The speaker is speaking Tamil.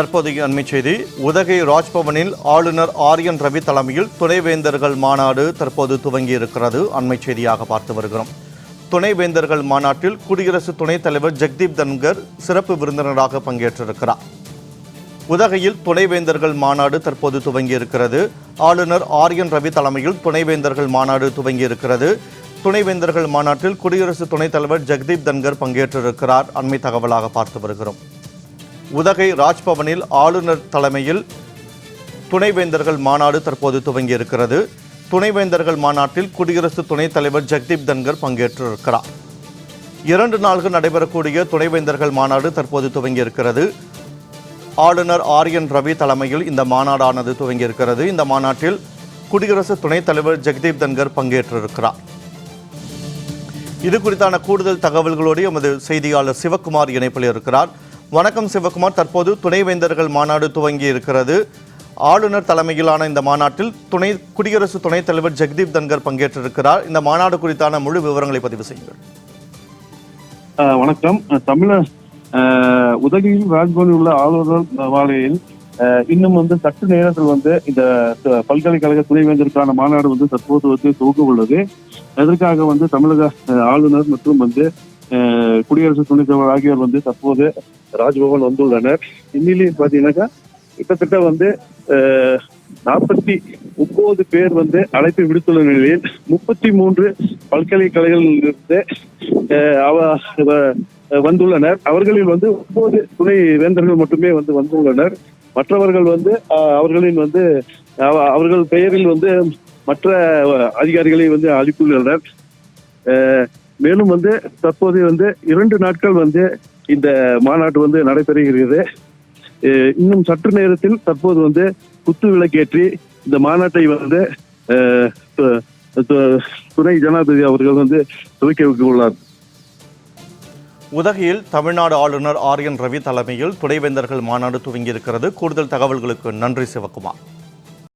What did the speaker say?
தற்போதைய அண்மைச் செய்தி உதகை ராஜ்பவனில் ஆளுநர் ஆரியன் ரவி தலைமையில் துணைவேந்தர்கள் மாநாடு தற்போது துவங்கியிருக்கிறது. அண்மைச் செய்தியாக பார்த்து வருகிறோம். துணைவேந்தர்கள் மாநாட்டில் குடியரசு துணைத் தலைவர் ஜெக்தீப் தன்கர் சிறப்பு விருந்தினராக பங்கேற்றிருக்கிறார். உதகையில் துணைவேந்தர்கள் மாநாடு தற்போது துவங்கியிருக்கிறது. ஆளுநர் ஆரியன் ரவி தலைமையில் துணைவேந்தர்கள் மாநாடு துவங்கியிருக்கிறது. துணைவேந்தர்கள் மாநாட்டில் குடியரசு துணைத் தலைவர் ஜெக்தீப் தன்கர் பங்கேற்றிருக்கிறார். அண்மை தகவலாக பார்த்து வருகிறோம். உதகை ராஜ்பவனில் ஆளுநர் தலைமையில் துணைவேந்தர்கள் மாநாடு தற்போது துவங்கியிருக்கிறது. துணைவேந்தர்கள் மாநாட்டில் குடியரசு துணைத் தலைவர் ஜெக்தீப் தன்கர் பங்கேற்றிருக்கிறார். இரண்டு நாள்கள் நடைபெறக்கூடிய துணைவேந்தர்கள் மாநாடு தற்போது துவங்கியிருக்கிறது. ஆளுநர் ஆரியன் ரவி தலைமையில் இந்த மாநாடானது துவங்கியிருக்கிறது. இந்த மாநாட்டில் குடியரசு துணைத் தலைவர் ஜெக்தீப் தன்கர் பங்கேற்றிருக்கிறார். இது குறித்தான கூடுதல் தகவல்களோடு எமது செய்தியாளர் சிவக்குமார் இணைப்பில் இருக்கிறார். வணக்கம் சிவகுமார். தற்போது துணைவேந்தர்கள் மாநாடு துவங்கி இருக்கிறது. ஆளுநர் தலைமையிலான இந்த மாநாட்டில் துணை குடியரசு துணைத் தலைவர் ஜெகதீப் தன்கர் பங்கேற்றிருக்கிறார். இந்த மாநாடு குறித்தான முழு விவரங்களை பதிவு செய்யுங்கள். வணக்கம். தமிழர் உதகையில் ராஜ்பவனில் உள்ள ஆளுநர் மாலையில் இன்னும் வந்து சற்று நேரத்தில் வந்து இந்த பல்கலைக்கழக துணைவேந்தருக்கான மாநாடு வந்து தற்போது வந்து துவங்க உள்ளது அதற்காக வந்து தமிழக ஆளுநர் மற்றும் வந்து குடியரசு துணைத் தலைவர் ஆகியோர் வந்து தற்போது ராஜ்பவன் வந்துள்ளனர். இந்நிலையில் பாத்தீங்கன்னாக்கா கிட்டத்தட்ட வந்து நாற்பத்தி ஒன்பது பேர் வந்து அழைப்பு விடுத்துள்ள நிலையில் முப்பத்தி மூன்று பல்கலைக்கழகங்களிலிருந்து அஹ் அவ- வந்துள்ளனர். அவர்களில் வந்து ஒன்பது துணை வேந்தர்கள் மட்டுமே வந்து வந்துள்ளனர். மற்றவர்கள் வந்து அவர்களின் வந்து அவர்கள் பெயரில் வந்து மற்ற அதிகாரிகளை வந்து அளித்துள்ளனர் மேலும் வந்து தற்போது வந்து இரண்டு நாட்கள் வந்து இந்த மாநாட்டு வந்து நடைபெறுகிறது. இன்னும் சற்று நேரத்தில் தற்போது வந்து குத்து விளக்கேற்றி இந்த மாநாட்டை வந்து அஹ், துணை ஜனாதிபதி அவர்கள் வந்து துவக்கி வைக்க உள்ளார். உதகையில் தமிழ்நாடு ஆளுநர் ஆர் என் ரவி தலைமையில் துணைவேந்தர்கள் மாநாடு துவங்கியிருக்கிறது. கூடுதல் தகவல்களுக்கு நன்றி சிவக்குமார்